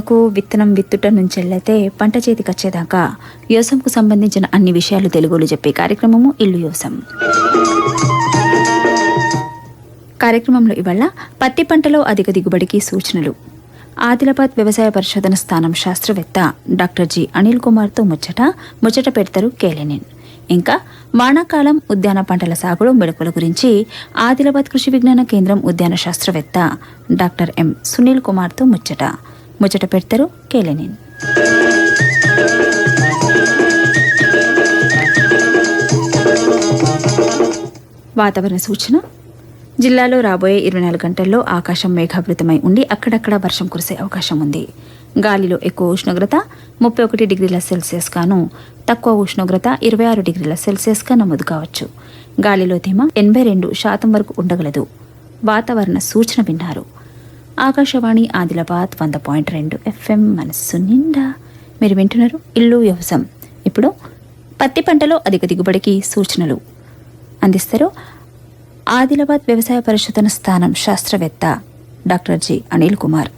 రైతన్నలకు విత్తనం విత్తుట నుంచెల్లైతే పంట చేతికొచ్చేదాకా వ్యవసాయంకు సంబంధించిన అన్ని విషయాలు తెలుగులో చెప్పే కార్యక్రమము ఇల్లు వ్యవసాయం. కార్యక్రమంలో ఇవాళ పత్తి పంటలో అధిక దిగుబడికి సూచనలు. ఆదిలాబాద్ వ్యవసాయ పరిశోధన స్థానం శాస్త్రవేత్త డాక్టర్ జి అనిల్ కుమార్తో ముచ్చట ముచ్చట పెడతారు కేలెనిన్. ఇంకా వానాకాలం ఉద్యాన పంటల సాగులో మెళకుల గురించి ఆదిలాబాద్ కృషి విజ్ఞాన కేంద్రం ఉద్యాన శాస్త్రవేత్త డాక్టర్ ఎం సునీల్ కుమార్తో ముచ్చట. ముచ్చట పెడతారు కేలెనిన్. వాతావరణ సూచన. జిల్లాలో రాబోయే ఇరవై నాలుగు గంటల్లో ఆకాశం మేఘావృతమై ఉండి అక్కడక్కడ వర్షం కురిసే అవకాశం ఉంది. గాలిలో ఎక్కువ ఉష్ణోగ్రత ముప్పై ఒకటి డిగ్రీల సెల్సియస్ గాను తక్కువ ఉష్ణోగ్రత ఇరవై ఆరు డిగ్రీల సెల్సియస్గా నమోదు కావచ్చు. గాలిలో తేమ ఎనభై రెండు శాతం వరకు ఉండగలదు. వాతావరణ సూచన విన్నారు. ఆకాశవాణి ఆదిలాబాద్ వంద పాయింట్ రెండు ఎఫ్ఎం మనస్సు నిండా. మీరు వింటున్నారు ఇల్లు వ్యవసాయం. ఇప్పుడు పత్తి పంటలో అధిక దిగుబడికి సూచనలు. అందిస్తారు ఆదిలాబాద్ వ్యవసాయ పరిశోధన స్థానం శాస్త్రవేత్త డాక్టర్ జి అనిల్ కుమార్.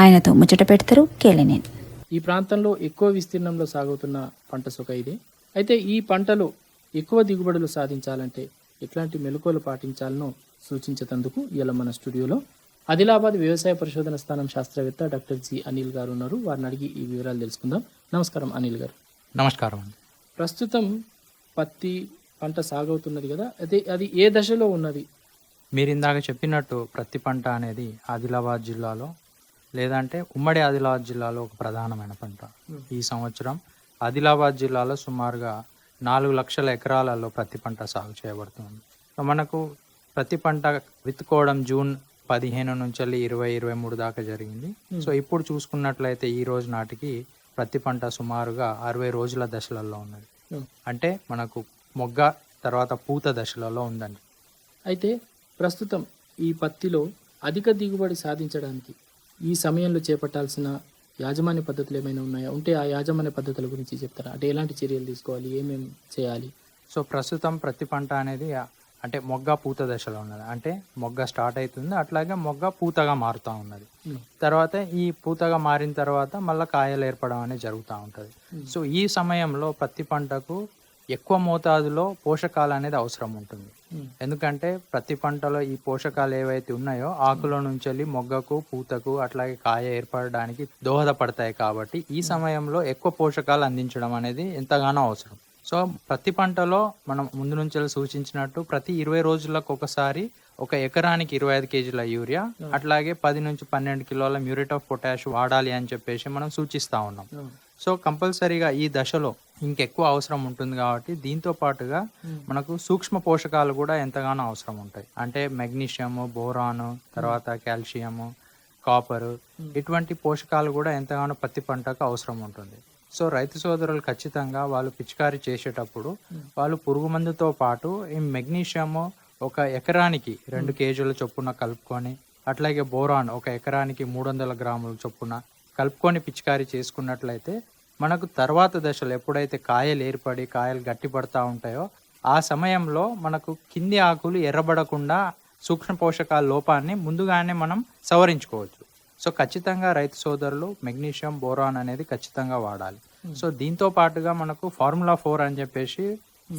ఆయనతో ముచ్చట పెడతారు కేలెనేన్ ఈ ప్రాంతంలో ఎక్కువ విస్తీర్ణంలో సాగుతున్న పంట సొక ఇది. అయితే ఈ పంటలో ఎక్కువ దిగుబడులు సాధించాలంటే ఎట్లాంటి మెలకువలు పాటించాలనో సూచించేందుకు ఇలా మన స్టూడియోలో ఆదిలాబాద్ వ్యవసాయ పరిశోధన స్థానం శాస్త్రవేత్త డాక్టర్ జి అనిల్ గారు ఉన్నారు. వారిని అడిగి ఈ వివరాలు తెలుసుకుందాం. నమస్కారం అనిల్ గారు. నమస్కారం అండి. ప్రస్తుతం పత్తి పంట సాగవుతున్నది కదా అదే అది ఏ దశలో ఉన్నది? మీరు ఇందాక చెప్పినట్టు ప్రతి పంట అనేది ఆదిలాబాద్ జిల్లాలో లేదంటే ఉమ్మడి ఆదిలాబాద్ జిల్లాలో ఒక ప్రధానమైన పంట. ఈ సంవత్సరం ఆదిలాబాద్ జిల్లాలో సుమారుగా నాలుగు లక్షల ఎకరాలలో ప్రతి పంట సాగు చేయబడుతుంది. మనకు ప్రతి పంట విత్తుకోవడం జూన్ పదిహేను నుంచి ఇరవై ఇరవై మూడు దాకా జరిగింది. సో ఇప్పుడు చూసుకున్నట్లయితే ఈ రోజు నాటికి ప్రతి పంట సుమారుగా అరవై రోజుల దశలలో ఉన్నది. Hmm. అంటే మనకు మొగ్గ తర్వాత పూత దశలలో ఉందండి. అయితే ప్రస్తుతం ఈ పత్తిలో అధిక దిగుబడి సాధించడానికి ఈ సమయంలో చేపట్టాల్సిన యాజమాన్య పద్ధతులు ఏమైనా ఉన్నాయా? ఉంటే ఆ యాజమాన్య పద్ధతుల గురించి చెప్తారా? అంటే ఎలాంటి చర్యలు తీసుకోవాలి? ఏమేమి చేయాలి? సో ప్రస్తుతం ప్రతి పంట అనేది అంటే మొగ్గ పూత దశలో ఉన్నది. అంటే మొగ్గ స్టార్ట్ అవుతుంది. అట్లాగే మొగ్గ పూతగా మారుతూ ఉన్నది. Hmm. తర్వాత ఈ పూతగా మారిన తర్వాత మళ్ళీ కాయలు ఏర్పడడం అనేది జరుగుతూ ఉంటుంది. సో ఈ సమయంలో ప్రతి పంటకు ఎక్కువ మోతాదులో పోషకాలు అనేది అవసరం ఉంటుంది. Hmm. ఎందుకంటే ప్రతి పంటలో ఈ పోషకాలు ఏవైతే ఉన్నాయో ఆకుల నుంచి వెళ్ళి మొగ్గకు పూతకు అట్లాగే కాయ ఏర్పడడానికి దోహదపడతాయి కాబట్టి ఈ సమయంలో ఎక్కువ పోషకాలు అందించడం అనేది ఎంతగానో అవసరం. సో ప్రతి పంటలో మనం ముందు నుంచి సూచించినట్టు ప్రతి ఇరవై రోజులకు ఒకసారి ఒక ఎకరానికి ఇరవై ఐదు కేజీల యూరియా అట్లాగే పది నుంచి పన్నెండు కిలోల మ్యూరేట్ ఆఫ్ పొటాష్ వాడాలి అని చెప్పేసి మనం సూచిస్తా ఉన్నాం. సో కంపల్సరీగా ఈ దశలో ఇంకెక్కువ అవసరం ఉంటుంది కాబట్టి దీంతో పాటుగా మనకు సూక్ష్మ పోషకాలు కూడా ఎంతగానో అవసరం ఉంటాయి. అంటే మెగ్నీషియము బోరాను తర్వాత కాల్షియము కాపరు ఇటువంటి పోషకాలు కూడా ఎంతగానో పత్తి పంటకు అవసరం ఉంటుంది. సో రైతు సోదరులు ఖచ్చితంగా వాళ్ళు పిచికారీ చేసేటప్పుడు వాళ్ళు పురుగు మందుతో పాటు ఈ మెగ్నీషియము ఒక ఎకరానికి రెండు కేజీల చొప్పున కలుపుకొని అట్లాగే బోరాన్ ఒక ఎకరానికి మూడు వందల గ్రాముల చొప్పున కలుపుకొని పిచికారీ చేసుకున్నట్లయితే మనకు తర్వాత దశలు ఎప్పుడైతే కాయలు ఏర్పడి కాయలు గట్టిపడతా ఉంటాయో ఆ సమయంలో మనకు కింది ఆకులు ఎర్రబడకుండా సూక్ష్మ పోషకాల లోపాన్ని ముందుగానే మనం సవరించుకోవచ్చు. సో ఖచ్చితంగా రైతు సోదరులు మెగ్నీషియం బోరాన్ అనేది ఖచ్చితంగా వాడాలి. సో దీంతో పాటుగా మనకు ఫార్ములా ఫోర్ అని చెప్పేసి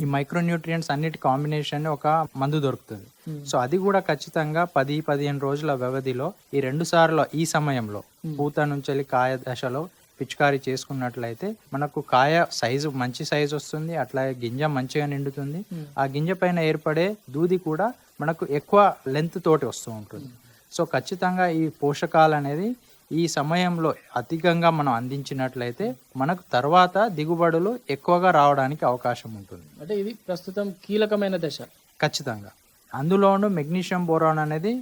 ఈ మైక్రోన్యూట్రియంట్స్ అన్నిటి కాంబినేషన్ ఒక మందు దొరుకుతుంది. సో అది కూడా ఖచ్చితంగా పది పదిహేను రోజుల వ్యవధిలో ఈ రెండు సార్లు ఈ సమయంలో పూత నుంచి కాయ దశలో పిచికారీ చేసుకున్నట్లయితే మనకు కాయ సైజు మంచి సైజు వస్తుంది అట్లాగే గింజ మంచిగా నిండుతుంది. ఆ గింజ పైన ఏర్పడే దూది కూడా మనకు ఎక్కువ లెంత్ తోటి వస్తూ ఉంటుంది. సో ఖచ్చితంగా ఈ పోషకాలు అనేది ఈ సమయంలో అధికంగా మనం అందించినట్లయితే మనకు తర్వాత దిగుబడులు ఎక్కువగా రావడానికి అవకాశం ఉంటుంది. అంటే ఇది ప్రస్తుతం కీలకమైన దశ. ఖచ్చితంగా. అందులోనూ మెగ్నీషియం బోరాన్ అనేది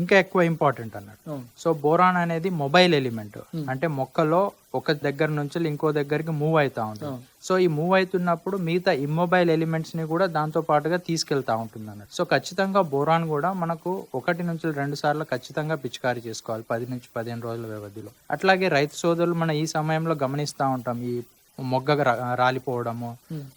ఇంకా ఎక్కువ ఇంపార్టెంట్ అన్నట్టు. సో బోరాన్ అనేది మొబైల్ ఎలిమెంట్. అంటే మొక్కలో ఒక దగ్గర నుంచి ఇంకో దగ్గరికి మూవ్ అవుతా ఉంటుంది. సో ఈ మూవ్ అవుతున్నప్పుడు మిగతా ఇమ్మొబైల్ ఎలిమెంట్స్ని కూడా దాంతో పాటుగా తీసుకెళ్తా ఉంటుంది అన్నట్టు. సో ఖచ్చితంగా బోరాన్ కూడా మనకు ఒకటి నుంచి రెండు సార్లు ఖచ్చితంగా పిచికారీ చేసుకోవాలి. పది నుంచి పదిహేను రోజుల వ్యవధిలో. అట్లాగే రైతు సోదరులు మన ఈ సమయంలో గమనిస్తూ ఉంటాం. ఈ మొగ్గ రాలిపోవడము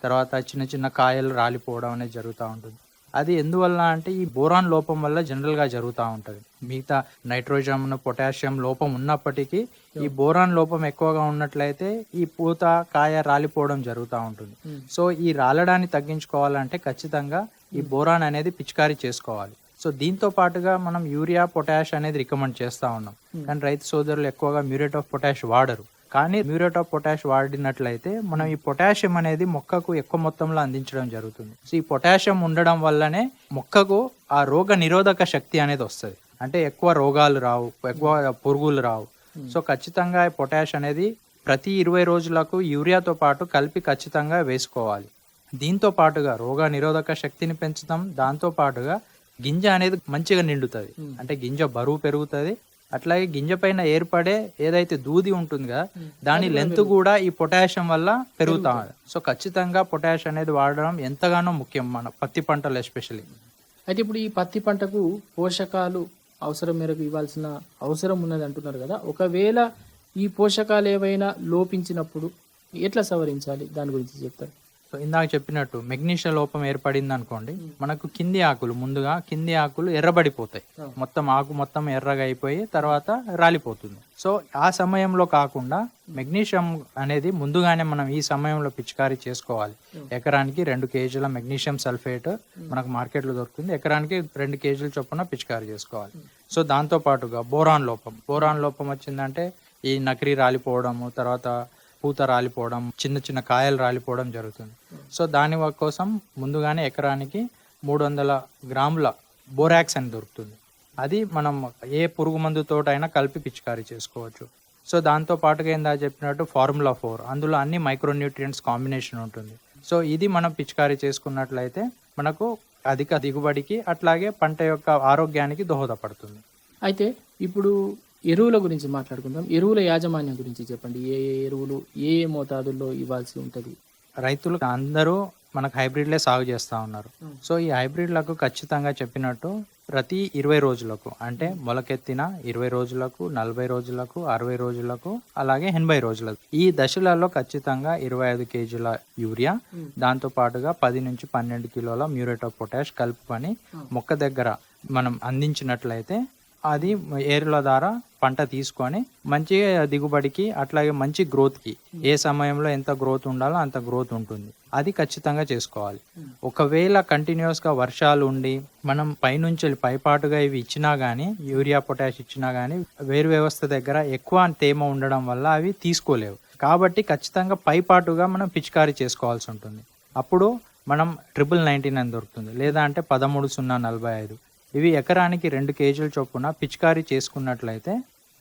తర్వాత చిన్న చిన్న కాయలు రాలిపోవడం అనేది జరుగుతూ ఉంటుంది. అది ఎందువల్ల అంటే ఈ బోరాన్ లోపం వల్ల జనరల్గా జరుగుతూ ఉంటది. మిగతా నైట్రోజన్ పొటాషియం లోపం ఉన్నప్పటికీ ఈ బోరాన్ లోపం ఎక్కువగా ఉన్నట్లయితే ఈ పూత కాయ రాలిపోవడం జరుగుతూ ఉంటుంది. సో ఈ రాలడాన్ని తగ్గించుకోవాలంటే ఖచ్చితంగా ఈ బోరాన్ అనేది పిచికారీ చేసుకోవాలి. సో దీంతో పాటుగా మనం యూరియా పొటాష్ అనేది రికమెండ్ చేస్తా ఉన్నాం. కానీ రైతు సోదరులు ఎక్కువగా మ్యూరేట్ ఆఫ్ పొటాష్ వాడరు. కానీ మ్యూరేట్ ఆఫ్ పొటాష్ వాడినట్లయితే మనం ఈ పొటాషియం అనేది మొక్కకు ఎక్కువ మొత్తంలో అందించడం జరుగుతుంది. సో ఈ పొటాషియం ఉండడం వల్లనే మొక్కకు ఆ రోగ నిరోధక శక్తి అనేది వస్తుంది. అంటే ఎక్కువ రోగాలు రావు ఎక్కువ పురుగులు రావు. సో ఖచ్చితంగా పొటాష్ అనేది ప్రతి ఇరవై రోజులకు యూరియాతో పాటు కలిపి ఖచ్చితంగా వేసుకోవాలి. దీంతో పాటుగా రోగ నిరోధక శక్తిని పెంచుతాం. దాంతో పాటుగా గింజ అనేది మంచిగా నిండుతుంది. అంటే గింజ బరువు పెరుగుతుంది. అట్లాగే గింజ పైన ఏర్పడే ఏదైతే దూది ఉంటుంది కదా దాని లెంత్ కూడా ఈ పొటాషియం వల్ల పెరుగుతా. సో ఖచ్చితంగా పొటాష్ అనేది వాడడం ఎంతగానో ముఖ్యం మన పత్తి పంటలు ఎస్పెషల్లీ అయితే ఇప్పుడు ఈ పత్తి పంటకు పోషకాలు అవసరం మేరకు ఇవ్వాల్సిన అవసరం ఉన్నది అంటున్నారు కదా. ఒకవేళ ఈ పోషకాలు ఏవైనా లోపించినప్పుడు ఎట్లా సవరించాలి? దాని గురించి చెప్తారు. సో ఇందాక చెప్పినట్టు మెగ్నీషియం లోపం ఏర్పడింది అనుకోండి మనకు కింది ఆకులు ముందుగా కింది ఆకులు ఎర్రబడిపోతాయి. మొత్తం ఆకు మొత్తం ఎర్రగా అయిపోయి తర్వాత రాలిపోతుంది. సో ఆ సమయంలో కాకుండా మెగ్నీషియం అనేది ముందుగానే మనం ఈ సమయంలో పిచికారీ చేసుకోవాలి. ఎకరానికి రెండు కేజీల మెగ్నీషియం సల్ఫేట్ మనకు మార్కెట్లో దొరుకుతుంది. ఎకరానికి రెండు కేజీల చొప్పున పిచికారీ చేసుకోవాలి. సో దాంతో పాటుగా బోరాన్ లోపం. బోరాన్ లోపం వచ్చిందంటే ఈ నకిరి రాలిపోవడము తర్వాత పూత రాలిపోవడం చిన్న చిన్న కాయలు రాలిపోవడం జరుగుతుంది. సో దాని కోసం ముందుగానే ఎకరానికి మూడు వందల గ్రాముల బోరాక్స్ అని దొరుకుతుంది. అది మనం ఏ పురుగు మందుతోటైనా కలిపి పిచికారీ చేసుకోవచ్చు. సో దాంతో పాటుగా ఏందా చెప్పినట్టు ఫార్ములా ఫోర్ అందులో అన్ని మైక్రోన్యూట్రియంట్స్ కాంబినేషన్ ఉంటుంది. సో ఇది మనం పిచికారీ చేసుకున్నట్లయితే మనకు అధిక దిగుబడికి అట్లాగే పంట యొక్క ఆరోగ్యానికి దోహదపడుతుంది. అయితే ఇప్పుడు ఎరువుల గురించి మాట్లాడుకుందాం. ఎరువుల యాజమాన్యం గురించి చెప్పండి. ఏ ఏ ఎరువులు ఏ ఏ మోతాదుల్లో ఇవ్వాల్సి ఉంటుంది? రైతులు అందరూ మనకు హైబ్రిడ్లే సాగు చేస్తూ ఉన్నారు. సో ఈ హైబ్రిడ్లకు ఖచ్చితంగా చెప్పినట్టు ప్రతి ఇరవై రోజులకు అంటే మొలకెత్తిన ఇరవై రోజులకు నలభై రోజులకు అరవై రోజులకు అలాగే ఎనభై రోజులకు ఈ దశలలో ఖచ్చితంగా ఇరవై ఐదు కేజీల యూరియా దాంతో పాటుగా పది నుంచి పన్నెండు కిలోల మ్యూరేట్ ఆఫ్ పొటాష్ కలుపుకొని మొక్క దగ్గర మనం అందించినట్లయితే అది ఏరుల ద్వారా పంట తీసుకొని మంచి దిగుబడికి అట్లాగే మంచి గ్రోత్కి ఏ సమయంలో ఎంత గ్రోత్ ఉండాలో అంత గ్రోత్ ఉంటుంది. అది ఖచ్చితంగా చేసుకోవాలి. ఒకవేళ కంటిన్యూస్గా వర్షాలు ఉండి మనం పైనుంచి పైపాటుగా ఇవి ఇచ్చినా కానీ యూరియా పొటాష్ ఇచ్చినా కానీ వేరు వ్యవస్థ దగ్గర ఎక్కువ తేమ ఉండడం వల్ల అవి తీసుకోలేవు. కాబట్టి ఖచ్చితంగా పైపాటుగా మనం పిచికారీ చేసుకోవాల్సి ఉంటుంది. అప్పుడు మనం ట్రిపుల్ నైన్టీన్ అని దొరుకుతుంది. లేదా అంటే పదమూడు సున్నా నలభై ఐదు. ఇవి ఎకరానికి రెండు కేజీల చొప్పున పిచికారీ చేసుకున్నట్లయితే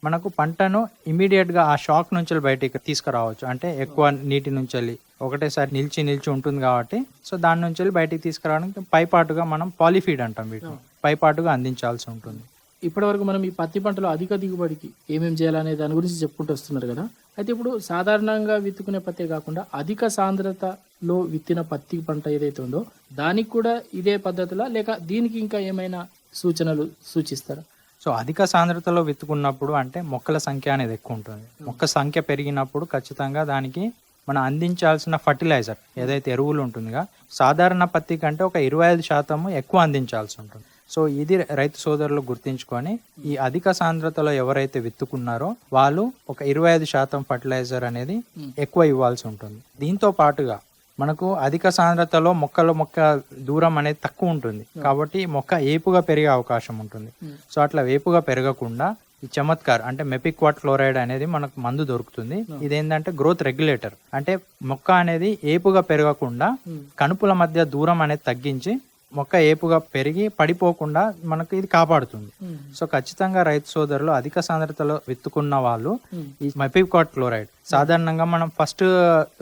మనకు పంటను ఇమీడియట్గా ఆ షాక్ నుంచి బయటికి తీసుకురావచ్చు. అంటే ఎక్కువ నీటి నుంచి వెళ్ళి ఒకటేసారి నిలిచి నిలిచి ఉంటుంది కాబట్టి సో దాని నుంచి వెళ్ళి బయటికి తీసుకురావడానికి పైపాటుగా మనం పాలిఫీడ్ అంటాం వీటిని. పైపాటుగా అందించాల్సి ఉంటుంది. ఇప్పటివరకు మనం ఈ పత్తి పంటలో అధిక దిగుబడికి ఏమేమి చేయాలనే దాని గురించి చెప్పుకుంటూ వస్తున్నారు కదా. అయితే ఇప్పుడు సాధారణంగా విత్తుకునే పత్తే కాకుండా అధిక సాంద్రతలో విత్తిన పత్తి పంట ఏదైతే ఉందో దానికి కూడా ఇదే పద్ధతిలా? లేక దీనికి ఇంకా ఏమైనా సూచనలు సూచిస్తారా. సో అధిక సాంద్రతలో విత్తుకున్నప్పుడు అంటే మొక్కల సంఖ్య అనేది ఎక్కువ ఉంటుంది. మొక్క సంఖ్య పెరిగినప్పుడు ఖచ్చితంగా దానికి మనం అందించాల్సిన ఫర్టిలైజర్ ఏదైతే ఎరువులు ఉంటుందిగా సాధారణ పత్తి కంటే ఒక ఇరవై ఐదు శాతము ఎక్కువ అందించాల్సి ఉంటుంది. సో ఇది రైతు సోదరులు గుర్తించుకొని ఈ అధిక సాంద్రతలో ఎవరైతే విత్తుకున్నారో వాళ్ళు ఒక ఇరవై ఐదు శాతం ఫర్టిలైజర్ అనేది ఎక్కువ ఇవ్వాల్సి ఉంటుంది. దీంతో పాటుగా మనకు అధిక సాంద్రతలో మొక్కల మొక్క దూరం అనేది తక్కువ ఉంటుంది. కాబట్టి మొక్క ఏపుగా పెరిగే అవకాశం ఉంటుంది. సో అట్లా వేపుగా పెరగకుండా ఈ చమత్కార్ అంటే మెపిక్వాట్ క్లోరైడ్ అనేది మనకు మందు దొరుకుతుంది. ఇదేంటంటే గ్రోత్ రెగ్యులేటర్. అంటే మొక్క అనేది ఏపుగా పెరగకుండా కణుపుల మధ్య దూరం అనేది తగ్గించి మొక్క ఏపుగా పెరిగి పడిపోకుండా మనకు ఇది కాపాడుతుంది. సో ఖచ్చితంగా రైతు సోదరులు అధిక సాంద్రతలో విత్తుకున్న వాళ్ళు ఈ మెపిక్వాట్ క్లోరైడ్ సాధారణంగా మనం ఫస్ట్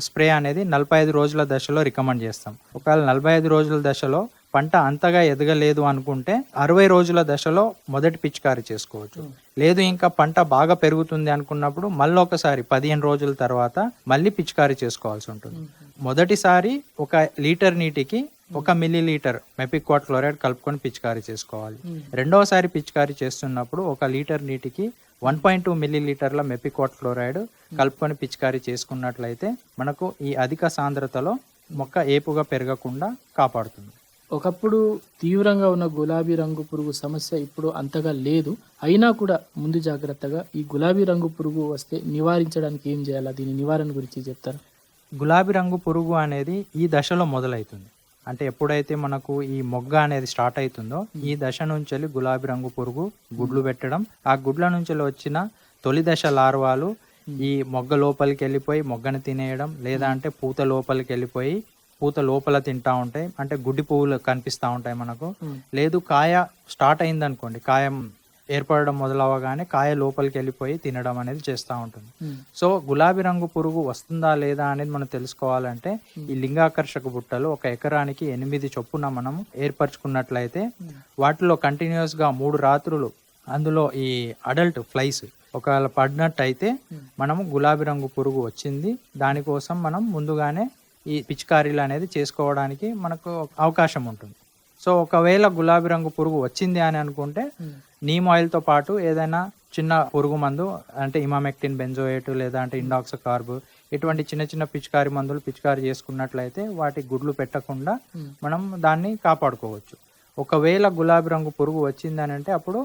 స్ప్రే అనేది నలభై ఐదు రోజుల దశలో రికమెండ్ చేస్తాం. ఒకవేళ నలభై ఐదు రోజుల దశలో పంట అంతగా ఎదగలేదు అనుకుంటే అరవై రోజుల దశలో మొదటి పిచికారీ చేసుకోవచ్చు. లేదు ఇంకా పంట బాగా పెరుగుతుంది అనుకున్నప్పుడు మళ్ళీ ఒకసారి పదిహేను రోజుల తర్వాత మళ్ళీ పిచికారీ చేసుకోవాల్సి ఉంటుంది. మొదటిసారి ఒక లీటర్ నీటికి ఒక మిల్లీ లీటర్ మెపిక్వాట్ క్లోరైడ్ కలుపుకొని పిచికారీ చేసుకోవాలి. రెండవసారి పిచికారీ చేస్తున్నప్పుడు ఒక లీటర్ నీటికి వన్ పాయింట్ టూ మిల్లీ లీటర్ల మెపిక్వాట్ క్లోరైడ్ కలుపుకొని పిచికారీ చేసుకున్నట్లయితే మనకు ఈ అధిక సాంద్రతలో మొక్క ఏపుగా పెరగకుండా కాపాడుతుంది. ఒకప్పుడు తీవ్రంగా ఉన్న గులాబీ రంగు పురుగు సమస్య ఇప్పుడు అంతగా లేదు. అయినా కూడా ముందు జాగ్రత్తగా ఈ గులాబీ రంగు పురుగు వస్తే నివారించడానికి ఏం చేయాలా? దీని నివారణ గురించి చెప్తారా? గులాబీ రంగు పురుగు అనేది ఈ దశలో మొదలవుతుంది. అంటే ఎప్పుడైతే మనకు ఈ మొగ్గ అనేది స్టార్ట్ అవుతుందో ఈ దశ నుంచి వెళ్ళి గులాబీ రంగు పురుగు గుడ్లు పెట్టడం ఆ గుడ్ల నుంచి వచ్చిన తొలి దశ లార్వాలు ఈ మొగ్గ లోపలికి వెళ్ళిపోయి మొగ్గని తినేయడం లేదా అంటే పూత లోపలికి వెళ్ళిపోయి పూత లోపల తింటా ఉంటాయి. అంటే గుడ్డి పువ్వులు కనిపిస్తూ ఉంటాయి మనకు. లేదు కాయ స్టార్ట్ అయింది అనుకోండి కాయ ఏర్పడడం మొదలవగానే కాయ లోపలికి వెళ్ళిపోయి తినడం అనేది చేస్తూ ఉంటుంది. సో గులాబీ రంగు పురుగు వస్తుందా లేదా అనేది మనం తెలుసుకోవాలంటే ఈ లింగాకర్షక బుట్టలు ఒక ఎకరానికి ఎనిమిది చొప్పున మనం ఏర్పరచుకున్నట్లయితే వాటిలో కంటిన్యూస్గా మూడు రాత్రులు అందులో ఈ అడల్ట్ ఫ్లైస్ ఒకవేళ పడినట్టయితే మనము గులాబీ రంగు పురుగు వచ్చింది. దానికోసం మనం ముందుగానే ఈ పిచికారీలు అనేది చేసుకోవడానికి మనకు అవకాశం ఉంటుంది. సో ఒకవేళ గులాబీ రంగు పురుగు వచ్చింది అని అనుకుంటే నీమ్ ఆయిల్తో పాటు ఏదైనా చిన్న పురుగు మందు అంటే ఇమామెక్టిన్ బెంజోయేట్ లేదా అంటే ఇండాక్స్ కార్బ్ ఇటువంటి చిన్న చిన్న పిచికారి మందులు పిచికారి చేసుకున్నట్లయితే వాటి గుడ్లు పెట్టకుండా మనం దాన్ని కాపాడుకోవచ్చు. ఒకవేళ గులాబీ రంగు పురుగు వచ్చింది అని అంటే అప్పుడు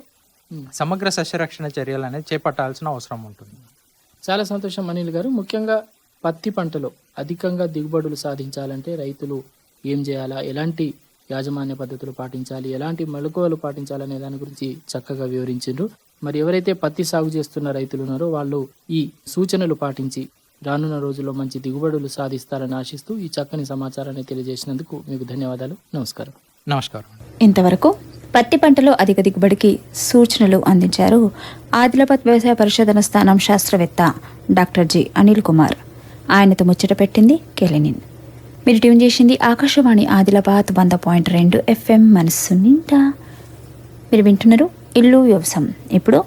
సమగ్ర సస్యరక్షణ చర్యలు అనేది చేపట్టాల్సిన అవసరం ఉంటుంది. చాలా సంతోషం అనిల్ గారు. ముఖ్యంగా పత్తి పంటలో అధికంగా దిగుబడులు సాధించాలంటే రైతులు ఏం చేయాలా? ఎలాంటి యాజమాన్య పద్ధతులు పాటించాలి ఎలాంటి మెళకువలు పాటించాలనే దాని గురించి చక్కగా వివరించిండ్రు. మరి ఎవరైతే పత్తి సాగు చేస్తున్న రైతులు ఉన్నారో వాళ్ళు ఈ సూచనలు పాటించి రానున్న రోజుల్లో మంచి దిగుబడులు సాధిస్తారని ఆశిస్తూ ఈ చక్కని సమాచారాన్ని తెలియజేసినందుకు మీకు ధన్యవాదాలు. నమస్కారం. నమస్కారం ఇంతవరకు పత్తి పంటలో అధిక దిగుబడికి సూచనలు అందించారు ఆదిలాబాద్ వ్యవసాయ పరిశోధన స్థానం శాస్త్రవేత్త డాక్టర్ జి అనిల్ కుమార్. ఆయనతో ముచ్చట పెట్టింది కెలెనిన్. మీరు ట్యూన్ చేసింది ఆకాశవాణి ఆదిలాబాద్ వంద పాయింట్ రెండు ఎఫ్ఎం మనస్సు నిండా. మీరు వింటున్నారు ఇల్లు వ్యవసాయం. ఇప్పుడు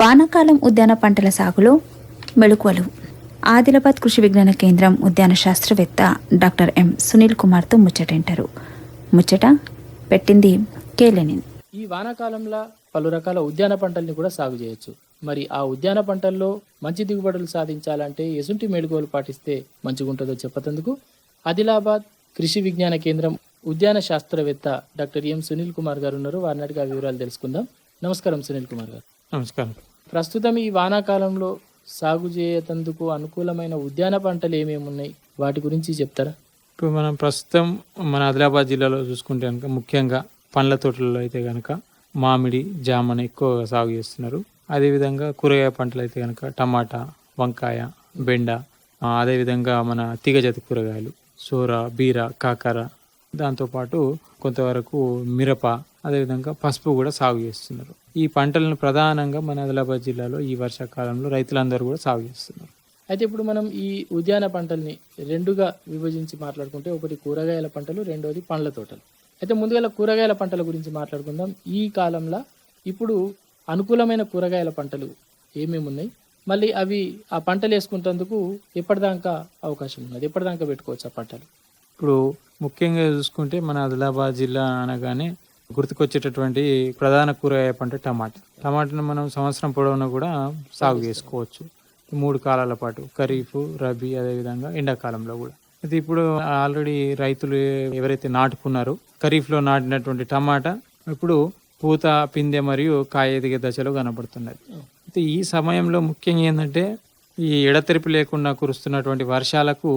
వానాకాలం ఉద్యాన పంటల సాగులో మెళుకువలు. ఆదిలాబాద్ కృషి విజ్ఞాన కేంద్రం ఉద్యాన శాస్త్రవేత్త డాక్టర్ ఎం సునీల్ కుమార్తో ముచ్చటంటారు ముచ్చట పెట్టింది కేలెనిన్ ఈ వానాకాలంలో పలు రకాల ఉద్యాన పంటల్ని కూడా సాగు చేయొచ్చు. మరి ఆ ఉద్యాన పంటల్లో మంచి దిగుబడులు సాధించాలంటే ఎసుంటి మెళుకువలు పాటిస్తే మంచిగుంటుందో చెప్పతందుకు ఆదిలాబాద్ కృషి విజ్ఞాన కేంద్రం ఉద్యాన శాస్త్రవేత్త డాక్టర్ ఎం సునీల్ కుమార్ గారు ఉన్నారు. వారిని అడిగి ఆ వివరాలు తెలుసుకుందాం. నమస్కారం సునీల్ కుమార్ గారు. నమస్కారం. ప్రస్తుతం ఈ వానాకాలంలో సాగు చేయతందుకు అనుకూలమైన ఉద్యాన పంటలు ఏమేమి ఉన్నాయి? వాటి గురించి చెప్తారా? ఇప్పుడు మనం ప్రస్తుతం మన ఆదిలాబాద్ జిల్లాలో చూసుకుంటే కనుక ముఖ్యంగా పండ్ల తోటలలో అయితే కనుక మామిడి జామని ఎక్కువగా సాగు చేస్తున్నారు. అదేవిధంగా కూరగాయ పంటలు అయితే కనుక టమాటా వంకాయ బెండ అదేవిధంగా మన తీగజాతి కూరగాయలు సోర బీర కాకర దాంతోపాటు కొంతవరకు మిరప అదేవిధంగా పసుపు కూడా సాగు చేస్తున్నారు. ఈ పంటలను ప్రధానంగా మన ఆదిలాబాద్ జిల్లాలో ఈ వర్షాకాలంలో రైతులందరూ కూడా సాగు చేస్తున్నారు. అయితే ఇప్పుడు మనం ఈ ఉద్యాన పంటల్ని రెండుగా విభజించి మాట్లాడుకుంటే ఒకటి కూరగాయల పంటలు రెండోది పండ్ల తోటలు. అయితే ముందుగా కూరగాయల పంటల గురించి మాట్లాడుకుందాం. ఈ కాలంలో ఇప్పుడు అనుకూలమైన కూరగాయల పంటలు ఏమేమి ఉన్నాయి మళ్ళీ అవి ఆ పంటలు వేసుకుంటేందుకు ఎప్పటిదాకా అవకాశం ఉన్నది? ఎప్పటిదాకా పెట్టుకోవచ్చు ఆ పంటలు? ఇప్పుడు ముఖ్యంగా చూసుకుంటే మన ఆదిలాబాద్ జిల్లా అనగానే గుర్తుకొచ్చేటటువంటి ప్రధాన కూరగాయ పంట టమాటా. టమాటాను మనం సంవత్సరం పొడవునా కూడా సాగు చేసుకోవచ్చు. మూడు కాలాల పాటు ఖరీఫ్ రబీ అదేవిధంగా ఎండాకాలంలో కూడా. అయితే ఇప్పుడు ఆల్రెడీ రైతులు ఎవరైతే నాటుకున్నారో ఖరీఫ్లో నాటినటువంటి టమాటా ఇప్పుడు పూత పిందె మరియు కాయ ఎదిగే దశలో కనబడుతున్నది. అయితే ఈ సమయంలో ముఖ్యంగా ఏంటంటే ఈ ఎడతెరిపి లేకుండా కురుస్తున్నటువంటి వర్షాలకు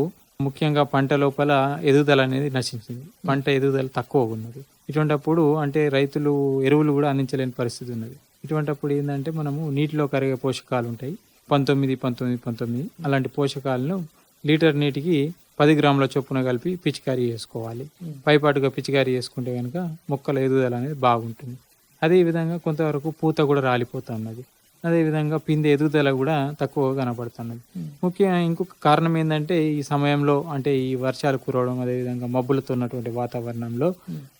ముఖ్యంగా పంట లోపల ఎదుగుదల అనేది నశించింది. పంట ఎదుగుదల తక్కువగా ఉన్నది. ఇటువంటప్పుడు అంటే రైతులు ఎరువులు కూడా అందించలేని పరిస్థితి ఉన్నది. ఇటువంటప్పుడు ఏంటంటే మనము నీటిలో కరిగే పోషకాలు ఉంటాయి. పంతొమ్మిది పంతొమ్మిది పంతొమ్మిది అలాంటి పోషకాలను లీటర్ నీటికి పది గ్రాముల చొప్పున కలిపి పిచికారీ చేసుకోవాలి. పైపాటుగా పిచికారీ చేసుకుంటే కనుక మొక్కల ఎదుగుదల అనేది బాగుంటుంది. అదే విధంగా కొంతవరకు పూత కూడా రాలిపోతా ఉన్నది. అదేవిధంగా పిందె ఎదుగుదల కూడా తక్కువగా కనపడుతున్నది ముఖ్యంగా ఇంకొక కారణం ఏంటంటే ఈ సమయంలో అంటే ఈ వర్షాలు కురవడం అదేవిధంగా మబ్బులతో ఉన్నటువంటి వాతావరణంలో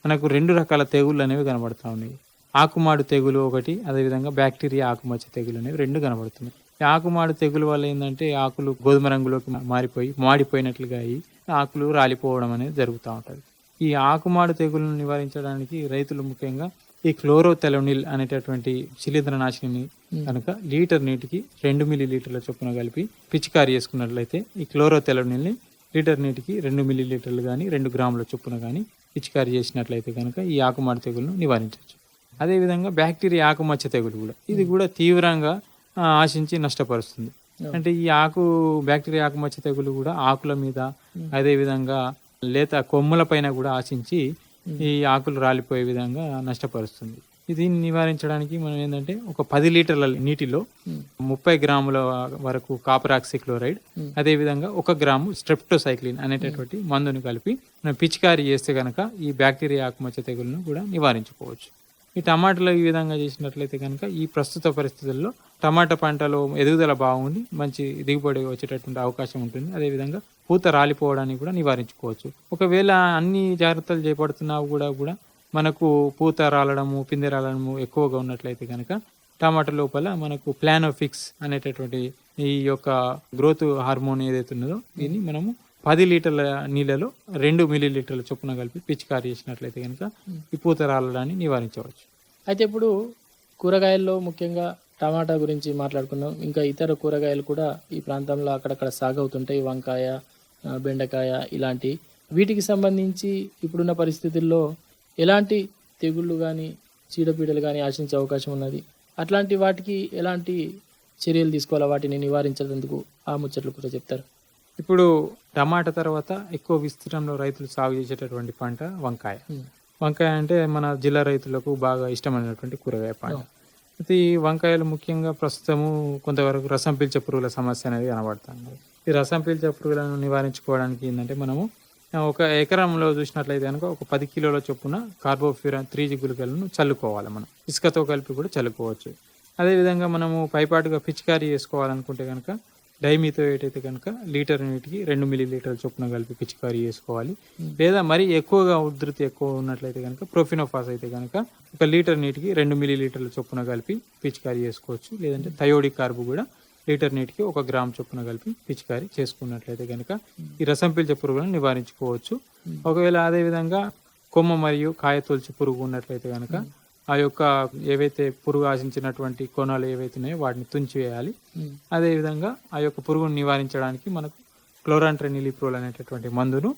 మనకు రెండు రకాల తెగుళ్ళు అనేవి కనబడతా ఉన్నాయి. ఆకుమాడు తెగులు ఒకటి అదేవిధంగా బ్యాక్టీరియా ఆకుమచ్చ తెగులు అనేవి రెండు కనబడుతున్నాయి. ఈ ఆకుమాడు తెగులు వల్ల ఏంటంటే ఆకులు గోధుమ రంగులోకి మారిపోయి మాడిపోయినట్లుగా అయ్యి ఆకులు రాలిపోవడం అనేది జరుగుతూ ఉంటుంది. ఈ ఆకుమాడు తెగులను నివారించడానికి రైతులు ముఖ్యంగా ఈ క్లోరోథెలోనిల్ అనేటటువంటి శిలీంద్రనాశిని కనుక లీటర్ నీటికి రెండు మిల్లీ లీటర్ల చొప్పున కలిపి పిచికారి చేసుకున్నట్లయితే ఈ క్లోరోథెలోనిల్ని లీటర్ నీటికి రెండు మిల్లీ లీటర్లు కానీ రెండు గ్రాముల చొప్పున కానీ పిచికారి చేసినట్లయితే కనుక ఈ ఆకుమాడు తెగులను నివారించవచ్చు. అదేవిధంగా బ్యాక్టీరియా ఆకుమచ్చ తెగులు కూడా. ఇది కూడా తీవ్రంగా ఆశించి నష్టపరుస్తుంది. అంటే ఈ ఆకు బ్యాక్టీరియా ఆకుమచ్చ తెగులు కూడా ఆకుల మీద అదేవిధంగా లేత కొమ్ముల పైన కూడా ఆశించి ఈ ఆకులు రాలిపోయే విధంగా నష్టపరుస్తుంది. దీన్ని నివారించడానికి మనం ఏంటంటే ఒక పది లీటర్ల నీటిలో ముప్పై గ్రాముల వరకు కాపర్ ఆక్సిక్లోరైడ్ అదే విధంగా ఒక గ్రాము స్ట్రెప్టోసైక్లిన్ అనేటటువంటి మందుని కలిపి మనం పిచికారీ చేస్తే గనక ఈ బ్యాక్టీరియా ఆకుమచ్చ తెగులను కూడా నివారించుకోవచ్చు. ఈ టమాటాలో ఈ విధంగా చేసినట్లయితే కనుక ఈ ప్రస్తుత పరిస్థితుల్లో టమాటా పంటలో ఎదుగుదల బాగుండి మంచి దిగుబడి వచ్చేటటువంటి అవకాశం ఉంటుంది. అదేవిధంగా పూత రాలిపోవడానికి కూడా నివారించుకోవచ్చు. ఒకవేళ అన్ని జాగ్రత్తలు చేపడుతున్నా కూడా కూడా మనకు పూత రాలడము పిందె రాలడము ఎక్కువగా ఉన్నట్లయితే కనుక టమాటా లోపల మనకు ప్లానోఫిక్స్ అనేటటువంటి ఈ యొక్క గ్రోత్ హార్మోన్ ఏదైతే ఉన్నదో దీన్ని మనము పది లీటర్ల నీళ్ళలో రెండు మిల్లీ లీటర్ల చొప్పున కలిపి పిచికారి చేసినట్లయితే కనుక ఈ పూత రాలడాన్ని నివారించవచ్చు. అయితే ఇప్పుడు కూరగాయల్లో ముఖ్యంగా టమాటా గురించి మాట్లాడుకున్నాం. ఇంకా ఇతర కూరగాయలు కూడా ఈ ప్రాంతంలో అక్కడక్కడ సాగవుతుంటాయి. వంకాయ బెండకాయ ఇలాంటి వీటికి సంబంధించి ఇప్పుడున్న పరిస్థితుల్లో ఎలాంటి తెగుళ్ళు కానీ చీడపీడలు కానీ ఆశించే అవకాశం ఉన్నది. అట్లాంటి వాటికి ఎలాంటి చర్యలు తీసుకోవాలా? వాటిని నివారించేందుకు ఆ ముచ్చట్లు కూడా చెప్తారు. ఇప్పుడు టమాటా తర్వాత ఎక్కువ విస్తీర్ణంలో రైతులు సాగు చేసేటటువంటి పంట వంకాయ. వంకాయ అంటే మన జిల్లా రైతులకు బాగా ఇష్టమైనటువంటి కూరగాయ పంట. అయితే ఈ వంకాయలు ముఖ్యంగా ప్రస్తుతము కొంతవరకు రసం పీల్చే పురుగుల సమస్య అనేది కనబడుతుంది. ఈ రసం పీల్చే పురుగులను నివారించుకోవడానికి ఏంటంటే మనము ఒక ఎకరంలో చూసినట్లయితే కనుక ఒక పది కిలోల చొప్పున కార్బోఫ్యూరాన్ త్రీ జి గుళికలను చల్లుకోవాలి మనం. ఇసుకతో కలిపి కూడా చల్లుకోవచ్చు. అదేవిధంగా మనము పైపాటుగా పిచికారీ చేసుకోవాలనుకుంటే కనుక డైమీతో అయితే కనుక లీటర్ నీటికి రెండు మిల్లీ లీటర్ల చొప్పున కలిపి పిచికారీ చేసుకోవాలి. లేదా మరి ఎక్కువగా ఉధృతి ఎక్కువ ఉన్నట్లయితే కనుక ప్రొఫినోఫాస్ అయితే కనుక ఒక లీటర్ నీటికి రెండు మిల్లీ లీటర్ల చొప్పున కలిపి పిచికారీ చేసుకోవచ్చు. లేదంటే థయోడిక్ కార్బు కూడా లీటర్ నీటికి ఒక గ్రామ్ చొప్పున కలిపి పిచికారీ చేసుకున్నట్లయితే కనుక ఈ రసం పీల్చే పురుగులను నివారించుకోవచ్చు. ఒకవేళ అదే విధంగా కొమ్మ మరియు కాయ తొలిచి పురుగు ఉన్నట్లయితే కనుక ఆ యొక్క ఏవైతే పురుగు ఆశించినటువంటి కోణాలు ఏవైతే ఉన్నాయో వాటిని తుంచివేయాలి. అదేవిధంగా ఆ యొక్క పురుగును నివారించడానికి మనకు క్లోరాంట్రెనిలిప్రోల్ అనేటటువంటి మందును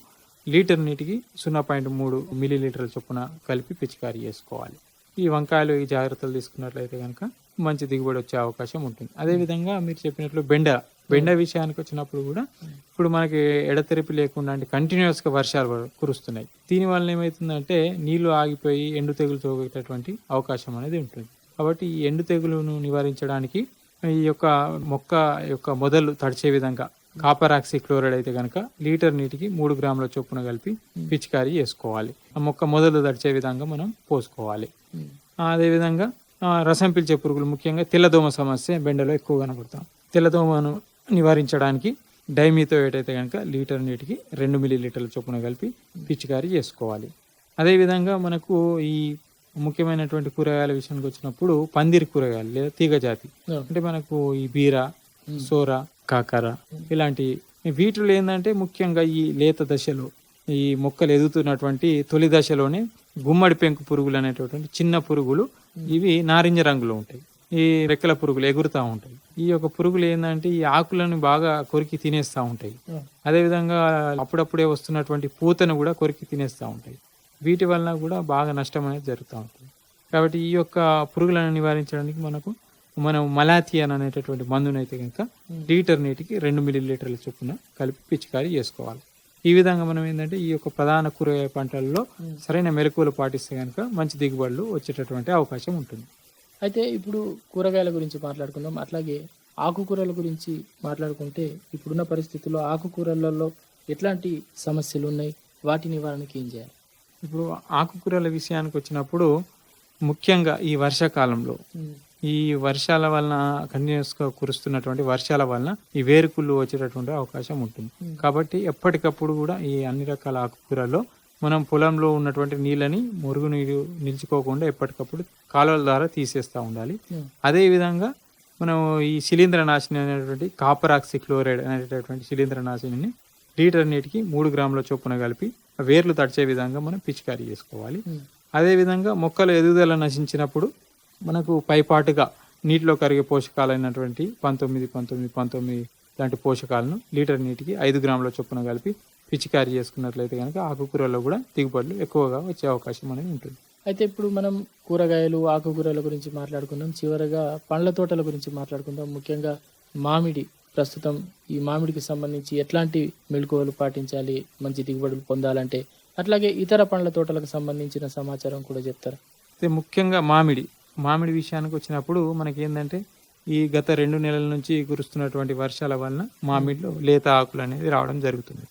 లీటర్ నీటికి సున్నా పాయింట్ మూడు మిల్లీ లీటర్ల చొప్పున కలిపి పిచికారీ చేసుకోవాలి. ఈ వంకాయలు ఈ జాగ్రత్తలు తీసుకున్నట్లయితే కనుక మంచి దిగుబడి వచ్చే అవకాశం ఉంటుంది. అదేవిధంగా మీరు చెప్పినట్లు బెండ బెండ విషయానికి వచ్చినప్పుడు కూడా ఇప్పుడు మనకి ఎడతెరిపి లేకుండా అంటే కంటిన్యూస్గా వర్షాలు కురుస్తున్నాయి. దీనివల్ల ఏమవుతుందంటే నీళ్ళు ఆగిపోయి ఎండు తెగులు తోగేటటువంటి అవకాశం అనేది ఉంటుంది. కాబట్టి ఈ ఎండు తెగులును నివారించడానికి ఈ యొక్క మొక్క యొక్క మొదలు తడిచే విధంగా కాపర్ ఆక్సి క్లోరైడ్ అయితే కనుక లీటర్ నీటికి మూడు గ్రాముల చొప్పున కలిపి పిచికారీ చేసుకోవాలి. ఆ మొక్క మొదలు తడిచే విధంగా మనం పోసుకోవాలి. ఆ, అదేవిధంగా రసం పీల్చే పురుగులు ముఖ్యంగా తెల్లదోమ సమస్య బెండలో ఎక్కువ కనబడతాం తెల్లదోమను నివారించడానికి డైమీతో ఏటైతే కనుక లీటర్ నీటికి రెండు మిల్లీ లీటర్ల చొప్పున కలిపి పిచికారీ చేసుకోవాలి. అదేవిధంగా మనకు ఈ ముఖ్యమైనటువంటి కూరగాయల విషయానికి వచ్చినప్పుడు పందిరి కూరగాయలు లేదా తీగ జాతి అంటే మనకు ఈ బీర సోర కాకర ఇలాంటి వీటిలో ఏంటంటే ముఖ్యంగా ఈ లేత దశలో ఈ మొక్కలు ఎదుగుతున్నటువంటి తొలి దశలోనే గుమ్మడి పెంకు పురుగులు అనేటటువంటి చిన్న పురుగులు ఇవి నారింజ రంగులో ఉంటాయి. ఈ రెక్కల పురుగులు ఎగురుతూ ఉంటాయి. ఈ యొక్క పురుగులు ఏంటంటే ఈ ఆకులను బాగా కొరికి తినేస్తూ ఉంటాయి. అదేవిధంగా అప్పుడప్పుడే వస్తున్నటువంటి పూతను కూడా కొరికి తినేస్తూ ఉంటాయి. వీటి వలన కూడా బాగా నష్టం అనేది జరుగుతూ ఉంటుంది. కాబట్టి ఈ యొక్క పురుగులను నివారించడానికి మనకు మనం మలాథియన్ అనేటటువంటి మందునైతే కనుక లీటర్ నీటికి రెండు మిల్లీ లీటర్ల చొప్పున కలిపి పిచికారీ చేసుకోవాలి. ఈ విధంగా మనం ఏంటంటే ఈ యొక్క ప్రధాన కూరగాయ పంటల్లో సరైన మెలకువలు పాటిస్తే కనుక మంచి దిగుబడులు వచ్చేటటువంటి అవకాశం ఉంటుంది. అయితే ఇప్పుడు కూరగాయల గురించి మాట్లాడుకుందాం. అట్లాగే ఆకుకూరల గురించి మాట్లాడుకుంటే ఇప్పుడున్న పరిస్థితుల్లో ఆకుకూరలలో ఎట్లాంటి సమస్యలు ఉన్నాయి? వాటి నివారణకి ఏం చేయాలి? ఇప్పుడు ఆకుకూరల విషయానికి వచ్చినప్పుడు ముఖ్యంగా ఈ వర్షాకాలంలో ఈ వర్షాల వలన కంటిన్యూస్గా కురుస్తున్నటువంటి వర్షాల వలన ఈ వేరుకుళ్ళు వచ్చేటటువంటి అవకాశం ఉంటుంది. కాబట్టి ఎప్పటికప్పుడు కూడా ఈ అన్ని రకాల ఆకుకూరల్లో మనం పొలంలో ఉన్నటువంటి నీళ్ళని మురుగు నీరు నిలుచుకోకుండా ఎప్పటికప్పుడు కాలువల ద్వారా తీసేస్తూ ఉండాలి. అదే విధంగా మనం ఈ శిలీంద్ర నాశిని అనేటువంటి కాపర్ ఆక్సిక్లోరైడ్ అనేటటువంటి శిలీంద్ర నాశిని లీటర్ నీటికి మూడు గ్రాముల చొప్పున కలిపి ఆ వేర్లు తడిచే విధంగా మనం పిచికారీ చేసుకోవాలి. అదే విధంగా మొక్కల ఎదుగుదల నశించినప్పుడు మనకు పైపాటుగా నీటిలో కరిగే పోషకాలైనటువంటి పంతొమ్మిది పంతొమ్మిది పంతొమ్మిది లాంటి పోషకాలను లీటర్ నీటికి ఐదు గ్రాముల చొప్పున కలిపి పిచికారీ చేసుకున్నట్లయితే కనుక ఆకుకూరలో కూడా దిగుబడులు ఎక్కువగా వచ్చే అవకాశం అనేది ఉంటుంది. అయితే ఇప్పుడు మనం కూరగాయలు ఆకుకూరల గురించి మాట్లాడుకుందాం. చివరగా పండ్ల తోటల గురించి మాట్లాడుకుందాం. ముఖ్యంగా మామిడి ప్రస్తుతం ఈ మామిడికి సంబంధించి ఎట్లాంటి మెళుకువలు పాటించాలి మంచి దిగుబడులు పొందాలంటే అట్లాగే ఇతర పండ్ల తోటలకు సంబంధించిన సమాచారం కూడా చెప్తారా? అయితే ముఖ్యంగా మామిడి మామిడి విషయానికి వచ్చినప్పుడు మనకి ఏంటంటే ఈ గత రెండు నెలల నుంచి కురుస్తున్నటువంటి వర్షాల వలన మామిడిలో లేత ఆకులు అనేది రావడం జరుగుతుంది.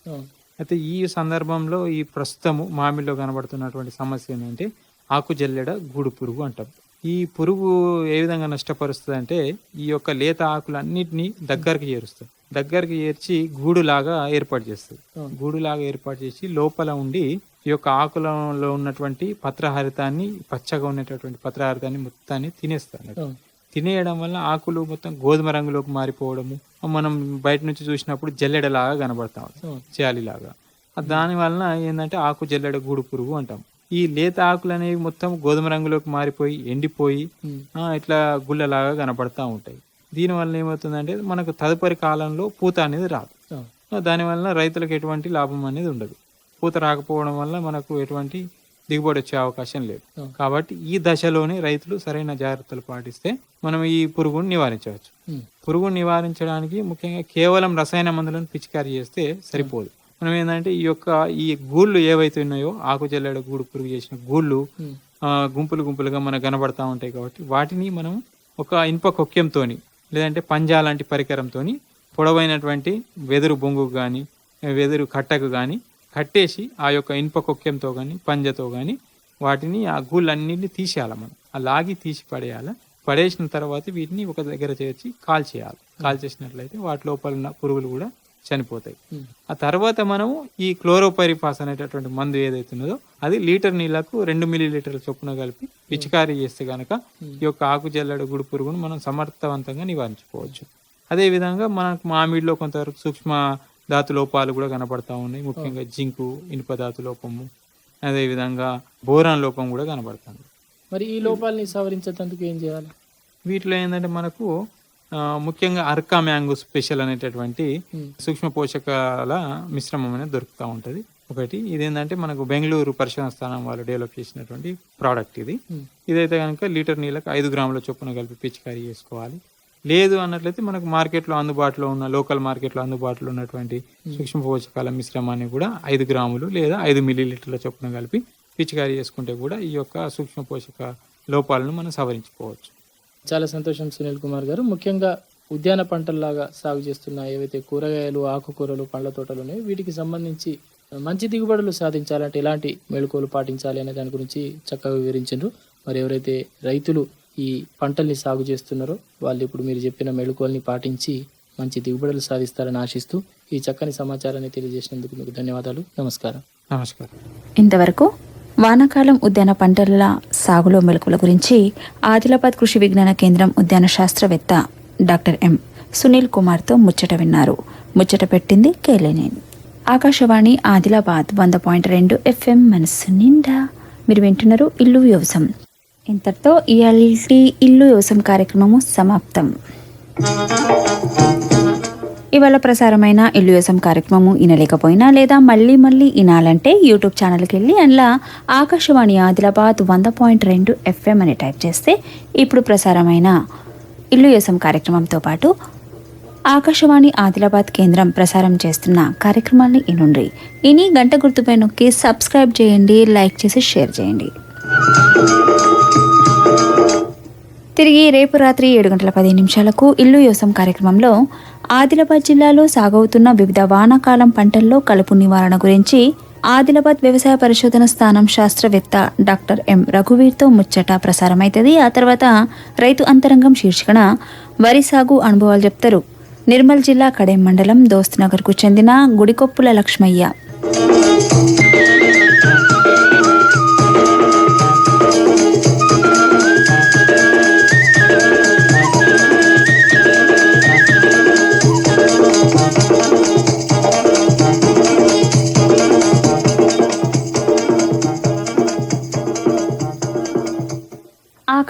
అయితే ఈ సందర్భంలో ఈ ప్రస్తుతము మామిడిలో కనబడుతున్నటువంటి సమస్య ఏంటంటే ఆకు జల్లెడ గూడు పురుగు అంటాం. ఈ పురుగు ఏ విధంగా నష్టపరుస్తుంది అంటే ఈ యొక్క లేత ఆకులన్నిటినీ దగ్గరికి చేరుస్తుంది దగ్గరికి చేర్చి గూడులాగా ఏర్పాటు చేస్తుంది గూడులాగా ఏర్పాటు చేసి లోపల ఉండి ఈ యొక్క ఆకులలో ఉన్నటువంటి పత్రహరితాన్ని పచ్చగా ఉన్నటువంటి పత్రహరితాన్ని మొత్తాన్ని తినేస్తాడు ఆ, తినేయడం వల్ల ఆకులు మొత్తం గోధుమ రంగులోకి మారిపోవడము మనం బయట నుంచి చూసినప్పుడు జల్లెడలాగా కనబడతా చేయాలిలాగా దాని వలన ఏంటంటే ఆకు జల్లెడ గూడు పురుగు అంటాం. ఈ లేత ఆకులు అనేవి మొత్తం గోధుమ రంగులోకి మారిపోయి ఎండిపోయి ఇట్లా గుళ్ళలాగా కనపడతా ఉంటాయి. దీనివల్ల ఏమవుతుందంటే మనకు తదుపరి కాలంలో పూత అనేది రాదు. దానివల్ల రైతులకు ఎటువంటి లాభం అనేది ఉండదు. పూత రాకపోవడం వల్ల మనకు ఎటువంటి దిగుబడి వచ్చే అవకాశం లేదు. కాబట్టి ఈ దశలోనే రైతులు సరైన జాగ్రత్తలు పాటిస్తే మనం ఈ పురుగును నివారించవచ్చు. పురుగును నివారించడానికి ముఖ్యంగా కేవలం రసాయన మందులను పిచికారీ చేస్తే సరిపోదు. మనం ఏంటంటే ఈ యొక్క ఈ గూళ్ళు ఏవైతే ఉన్నాయో ఆకు జల్లెడ గూడు పురుగు చేసిన గూళ్ళు గుంపులు గుంపులుగా మనకు కనబడతా ఉంటాయి కాబట్టి వాటిని మనం ఒక ఇనుప కొక్కెంతోని లేదంటే పంజా లాంటి పరికరంతోని పొడవైనటువంటి వెదురు బొంగు కానీ వెదురు కట్టకు కానీ కట్టేసి ఆ యొక్క ఇనుప కొక్కెంతో కానీ పంజతో కానీ వాటిని ఆ గూళ్ళన్నింటినీ తీసేయాలి మనం. ఆ లాగి తీసి పడేయాలి. పడేసిన తర్వాత వీటిని ఒక దగ్గర చేర్చి కాల్ చేయాలి. కాల్ చేసినట్లయితే వాటి లోపల ఉన్న పురుగులు కూడా చనిపోతాయి. ఆ తర్వాత మనము ఈ క్లోరోపైరిఫాస్ అనేటటువంటి మందు ఏదైతే ఉన్నదో అది లీటర్ నీళ్ళకు రెండు మిల్లీ లీటర్ల చొప్పున కలిపి పిచికారీ చేస్తే గనక ఈ యొక్క ఆకు జల్లెడ గుడి పురుగును మనం సమర్థవంతంగా నివారించుకోవచ్చు. అదే విధంగా మనకు మామిడిలో కొంతవరకు సూక్ష్మ ధాతు లోపాలు కూడా కనపడతా ఉన్నాయి. ముఖ్యంగా జింకు ఇనుప ధాతు లోపము అదే విధంగా బోరాన్ లోపం కూడా కనబడుతుంది మరి ఈ లోపాలని సవరించేందుకు ఏం చేయాలి? వీటిలో ఏంటంటే మనకు ముఖ్యంగా అర్కా మ్యాంగో స్పెషల్ అనేటటువంటి సూక్ష్మ పోషకాల మిశ్రమం అనేది దొరుకుతూ ఉంటుంది. ఒకటి ఇదేంటంటే మనకు బెంగళూరు పరిశోధన స్థానం వాళ్ళు డెవలప్ చేసినటువంటి ప్రోడక్ట్ ఇది. ఇదైతే కనుక లీటర్ నీళ్ళకి ఐదు గ్రాముల చొప్పున కలిపి పిచికారీ చేసుకోవాలి. లేదు అన్నట్లయితే మనకు మార్కెట్లో అందుబాటులో ఉన్న లోకల్ మార్కెట్లో అందుబాటులో ఉన్నటువంటి సూక్ష్మ పోషకాల మిశ్రమాన్ని కూడా ఐదు గ్రాములు లేదా ఐదు మిల్లీ లీటర్ల చొప్పున కలిపి పిచికారీ చేసుకుంటే కూడా ఈ యొక్క సూక్ష్మ పోషక లోపాలను మనం సవరించుకోవచ్చు. చాలా సంతోషం సునీల్ కుమార్ గారు. ముఖ్యంగా ఉద్యాన పంటల్లాగా సాగు చేస్తున్న ఏవైతే కూరగాయలు ఆకుకూరలు పండ్ల తోటలు ఉన్నాయో వీటికి సంబంధించి మంచి దిగుబడులు సాధించాలంటే ఎలాంటి మెళుకువలు పాటించాలి అనే దాని గురించి చక్కగా వివరించారు మరి ఎవరైతే రైతులు ఈ పంటల్ని సాగు చేస్తున్నారో వాళ్ళు ఇప్పుడు మీరు చెప్పిన మెళుకువల్ని పాటించి మంచి దిగుబడులు సాధిస్తారని ఆశిస్తూ ఈ చక్కని సమాచారాన్ని తెలియజేసినందుకు మీకు ధన్యవాదాలు. నమస్కారం. నమస్కారం. ఇంతవరకు వానాకాలం ఉద్యాన పంటల సాగులో మెలకుల గురించి ఆదిలాబాద్ కృషి విజ్ఞాన కేంద్రం ఉద్యాన శాస్త్రవేత్త డాక్టర్ ఎం సునీల్ కుమార్తో ముచ్చట విన్నారు. ముచ్చట పెట్టింది కేలేనేని ఆకాశవాణి ఆదిలాబాద్ వంద పాయింట్ రెండు ఎఫ్ఎం మనస్సు నిండా. మీరు వింటున్నారు ఇల్లు వ్యవసాయం. ఇంతటితో ఇయాల్టి ఇల్లు వ్యవసాయం కార్యక్రమము సమాప్తం. ఇవాళ ప్రసారమైన ఇల్లు వ్యవసాయం కార్యక్రమము వినలేకపోయినా లేదా మళ్ళీ మళ్ళీ వినాలంటే యూట్యూబ్ ఛానల్కి వెళ్ళి అందులో ఆకాశవాణి ఆదిలాబాద్ వంద పాయింట్ రెండు ఎఫ్ఎం అని టైప్ చేస్తే ఇప్పుడు ప్రసారమైన ఇల్లు వ్యవసాయం కార్యక్రమంతో పాటు ఆకాశవాణి ఆదిలాబాద్ కేంద్రం ప్రసారం చేస్తున్న కార్యక్రమాన్ని ఇనుండ్రి ఇని గంట గుర్తుపై నొక్కి సబ్స్క్రైబ్ చేయండి లైక్ చేసి షేర్ చేయండి. తిరిగి రేపు రాత్రి ఏడు గంటల పదిహేను నిమిషాలకు ఇల్లు యోసం కార్యక్రమంలో ఆదిలాబాద్ జిల్లాలో సాగవుతున్న వివిధ వానాకాలం పంటల్లో కలుపు నివారణ గురించి ఆదిలాబాద్ వ్యవసాయ పరిశోధన స్థానం శాస్త్రవేత్త డాక్టర్ ఎం రఘువీర్తో ముచ్చట ప్రసారమైతుంది. ఆ తర్వాత రైతు అంతరంగం శీర్షికన వరి సాగు అనుభవాలు చెప్తారు. నిర్మల్ జిల్లా కడెం మండలం దోస్త్ నగర్కు చెందిన గుడికొప్పుల లక్ష్మయ్య.